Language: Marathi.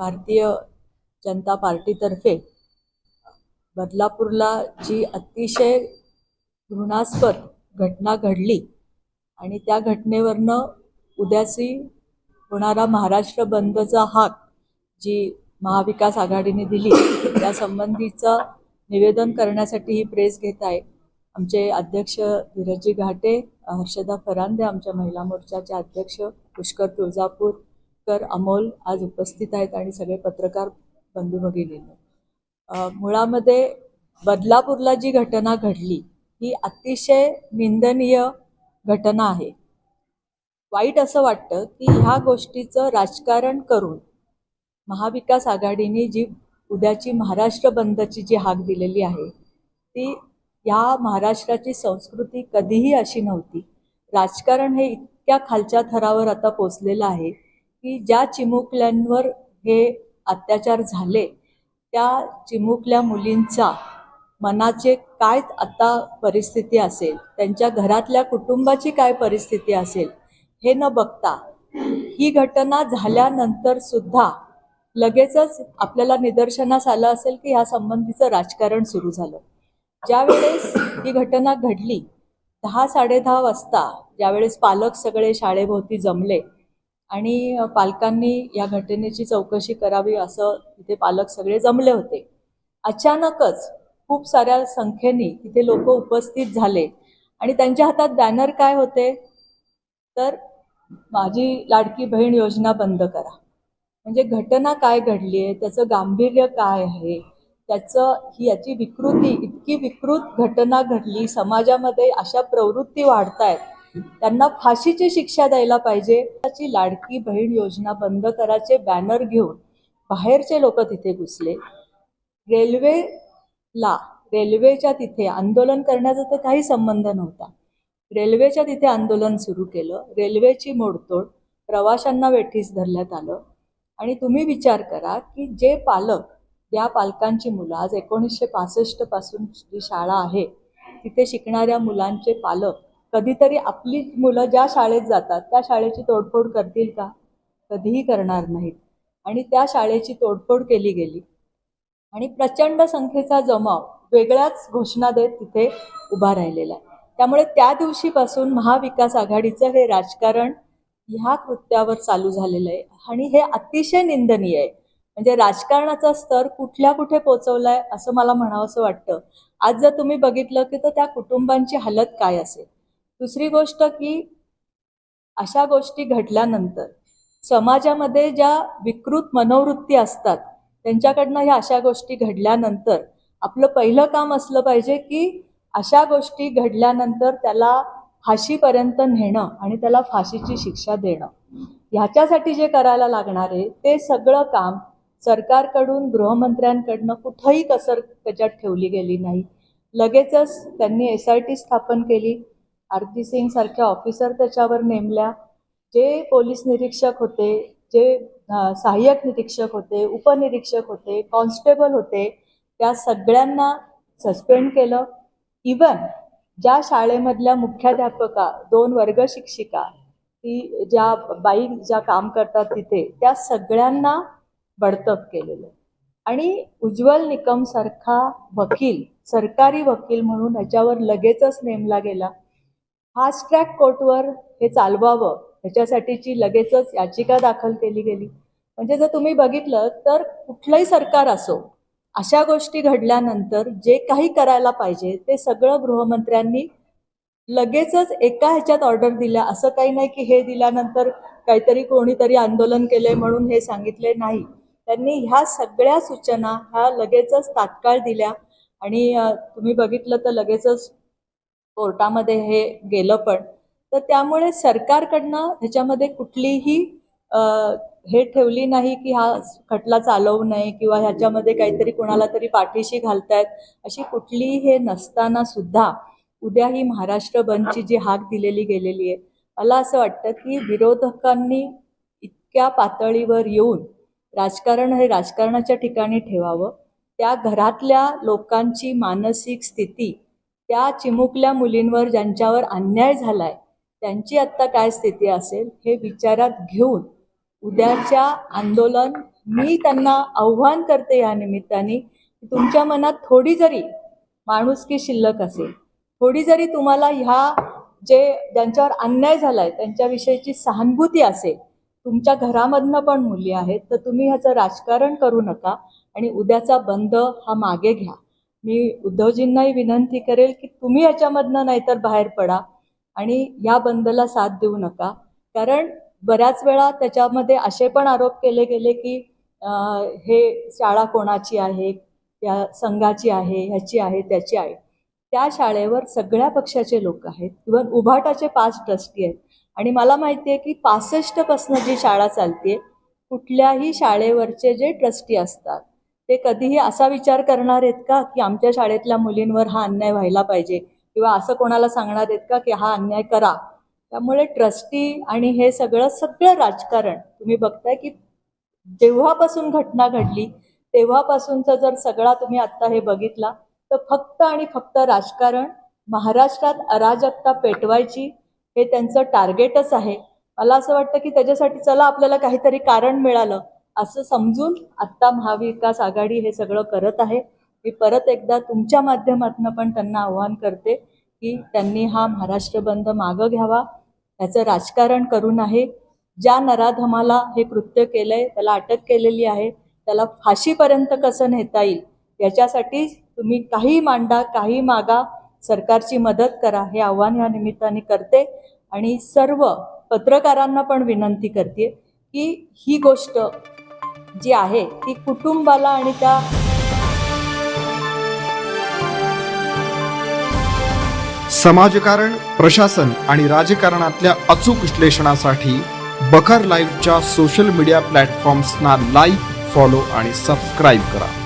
भारतीय जनता पार्टीतर्फे बदलापूरला जी अतिशय घृणास्पद घटना घडली आणि त्या घटनेवरनं उद्याची होणारा महाराष्ट्र बंदचा हाक जी महाविकास आघाडीने दिली त्यासंबंधीचं निवेदन करण्यासाठी ही प्रेस घेत आहे. आमचे अध्यक्ष धीरजी घाटे हर्षदा फरांदे आमच्या महिला मोर्चाचे अध्यक्ष पुष्कर तुळजापूर तुळजापूरकर अमोल आज उपस्थित आहेत आणि सगळे पत्रकार बंधू भगिनींनो मुळामध्ये बदलापूरला जी घटना घडली ही अतिशय निंदनीय घटना आहे. वाईट असं वाटतं की ह्या गोष्टीचं राजकारण करून महाविकास आघाडीने जी उद्याची महाराष्ट्र बंदची जी हाक दिलेली आहे ती या महाराष्ट्राची संस्कृती कधीही अशी नव्हती. राजकारण हे इतक्या खालच्या थरावर आता पोचलेलं आहे की ज्या चिमुकल्यांवर हे अत्याचार झाले त्या चिमुकल्या मुलींचा मनाचे काय आता परिस्थिती असेल? त्यांच्या घरातल्या कुटुंबाची काय परिस्थिती असेल? हे न बघता ही घटना झाल्यानंतर सुद्धा लगेचच आपल्याला निदर्शनास आलं असेल की ह्या संबंधीचं राजकारण सुरू झालं. ज्यावेळेस ही घटना घडली दहा साडेदहा वाजता ज्यावेळेस पालक सगळे शाळेभोवती जमले आणि पालकांनी या घटनेची चौकशी करावी असं तिथे पालक सगळे जमले होते. अचानकच खूप साऱ्या संख्येने तिथे लोक उपस्थित झाले. आणि त्यांच्या हातात बॅनर काय होते? तर माझी लाडकी बहीण योजना बंद करा. म्हणजे घटना काय घडली आहे त्याचं गांभीर्य काय आहे? त्याचं ही याची विकृती इतकी विकृत घटना घडली समाजामध्ये अशा प्रवृत्ती वाढत आहेत त्यांना फाशीची शिक्षा द्यायला पाहिजे. त्याची लाडकी बहीण योजना बंद करायचे बॅनर घेऊन बाहेरचे लोक तिथे घुसले. रेल्वेला रेल्वेच्या तिथे आंदोलन करण्याचा तर काही संबंध नव्हता. रेल्वेच्या तिथे आंदोलन सुरू केलं. रेल्वेची मोडतोड प्रवाशांना वेठीस धरण्यात आलं. आणि तुम्ही विचार करा की जे पालक या पालकांची मुलं आज एकोणीसशे पासष्टपासून जी शाळा आहे तिथे शिकणाऱ्या मुलांचे पालक कधीतरी आपली मुलं ज्या शाळेत जातात त्या शाळेची तोडफोड करतील का? कधीही करणार नाहीत. आणि त्या शाळेची तोडफोड केली गेली. आणि प्रचंड संख्येचा जमाव वेगळ्याच घोषणा देत तिथे उभा राहिलेला आहे. त्यामुळे त्या दिवशीपासून महाविकास आघाडीचं हे राजकारण ह्या कृत्यावर चालू झालेलं आहे. आणि हे अतिशय निंदनीय आहे. म्हणजे राजकारणाचा स्तर कुठल्या कुठे पोचवलाय असं मला म्हणावंसं वाटतं. आज जर तुम्ही बघितलं की तर त्या कुटुंबांची हालत काय असेल? दुसरी गोष्ट की अशा गोष्टी घडल्यानंतर समाजामध्ये ज्या विकृत मनोवृत्ती असतात त्यांच्याकडनं ह्या अशा गोष्टी घडल्यानंतर आपलं पहिलं काम असलं पाहिजे की अशा गोष्टी घडल्यानंतर त्याला फाशीपर्यंत नेणं आणि त्याला फाशीची शिक्षा देणं. ह्याच्यासाठी जे करायला लागणार आहे ते सगळं काम सरकारकडून गृहमंत्र्यांकडनं कुठंही कसर त्याच्यात ठेवली गेली नाही. लगेचच त्यांनी एस आय टी स्थापन केली. आरती सिंग सारख्या ऑफिसर त्याच्यावर नेमल्या. जे पोलीस निरीक्षक होते जे सहाय्यक निरीक्षक होते उपनिरीक्षक होते कॉन्स्टेबल होते त्या सगळ्यांना सस्पेंड केलं. इवन ज्या शाळेमधल्या मुख्याध्यापका दोन वर्ग शिक्षिका ती ज्या बाई ज्या काम करतात तिथे त्या सगळ्यांना बडतप केलेलं. आणि उज्ज्वल निकम सारखा वकील सरकारी वकील म्हणून ह्याच्यावर लगेचच नेमला गेला. फास्ट ट्रॅक कोर्टवर हे चालवावं ह्याच्यासाठीची लगेचच याचिका दाखल केली गेली. म्हणजे जर तुम्ही बघितलं तर कुठलंही सरकार असो अशा गोष्टी घडल्यानंतर जे काही करायला पाहिजे ते सगळं गृहमंत्र्यांनी लगेचच एका ह्याच्यात ऑर्डर दिल्या. असं काही नाही की हे दिल्यानंतर काहीतरी कोणीतरी आंदोलन केलंय म्हणून हे सांगितले नाही. त्यांनी ह्या सगळ्या सूचना ह्या लगेचच तात्काळ दिल्या. आणि तुम्ही बघितलं तर लगेचच कोर्टामध्ये हे गेलं पण. तर त्यामुळे सरकारकडनं ह्याच्यामध्ये कुठलीही हे ठेवली नाही की हा खटला चालवू नये किंवा ह्याच्यामध्ये काहीतरी कोणाला तरी पाठीशी घालतायत अशी कुठलीही हे नसताना सुद्धा उद्या ही महाराष्ट्र बंदची जी हाक दिलेली गेलेली आहे मला असं वाटतं की विरोधकांनी इतक्या पातळीवर येऊन राजकारण हे राजकारणाच्या ठिकाणी ठेवावं. त्या घरातल्या लोकांची मानसिक स्थिती त्या चिमुकल्या मुलींवर ज्यांच्यावर अन्याय झालाय त्यांची आत्ता काय स्थिती असेल हे विचारात घेऊन उद्याच्या आंदोलन मी त्यांना आव्हान करते या निमित्ताने तुमच्या मनात थोडी जरी माणुसकी शिल्लक असेल थोडी जरी तुम्हाला ह्या जे ज्यांच्यावर अन्याय झालाय त्यांच्याविषयीची सहानुभूती असेल तुमच्या घरामधनं पण मुली आहेत तर तुम्ही ह्याचं राजकारण करू नका आणि उद्याचा बंद हा मागे घ्या. मी उद्धवजींनाही विनंती करेल की तुम्ही याच्यामधनं नाहीतर बाहेर पडा आणि या बंदला साथ देऊ नका. कारण बऱ्याच वेळा त्याच्यामध्ये असे पण आरोप केले गेले की हे शाळा कोणाची आहे या संघाची आहे ह्याची आहे त्याची आहे. त्या शाळेवर सगळ्या पक्षाचे लोक आहेत. इवन उभाटाचे पाच ट्रस्टी आहेत. आणि मला माहिती आहे की पासष्टपासनं जी शाळा चालते कुठल्याही शाळेवरचे जे ट्रस्टी असतात ते कधीही असा विचार करणार आहेत का की आमच्या शाळेतल्या मुलींवर हा अन्याय व्हायला पाहिजे? किंवा असं कोणाला सांगणार आहेत का की हा अन्याय करा? त्यामुळे ट्रस्टी आणि हे सगळं सगळं राजकारण तुम्ही बघताय की जेव्हापासून घटना घडली तेव्हापासूनचा जर सगळा तुम्ही आत्ता हे बघितला तर फक्त आणि फक्त राजकारण महाराष्ट्रात अराजकता पेटवायची हे त्यांचं टार्गेटच आहे. मला असं वाटतं की त्याच्यासाठी चला आपल्याला काहीतरी कारण मिळालं. असं समजून आत्ता महाविकास आघाडी हे सगळं करत आहे. मी परत एकदा तुमच्या माध्यमातून पण त्यांना आव्हान करते की त्यांनी हा महाराष्ट्र बंद मागं घ्यावा. त्याचं राजकारण करू नये ज्या नराधमाला हे कृत्य केलंय त्याला अटक केलेली आहे त्याला फाशीपर्यंत कसं नेता येईल याच्यासाठी तुम्ही काही मांडा काही मागा. सरकारची मदत करा हे आव्हान या निमित्ताने करते आणि सर्व पत्रकारांना पण विनंती करते की ही गोष्ट जी आहे ती कुटुंबाला आणि त्या समाजकारण प्रशासन आणि राजकारणातल्या अचूक विश्लेषणासाठी बखर लाईव्हच्या सोशल मीडिया प्लॅटफॉर्म्सना लाईक फॉलो आणि सबस्क्राईब करा.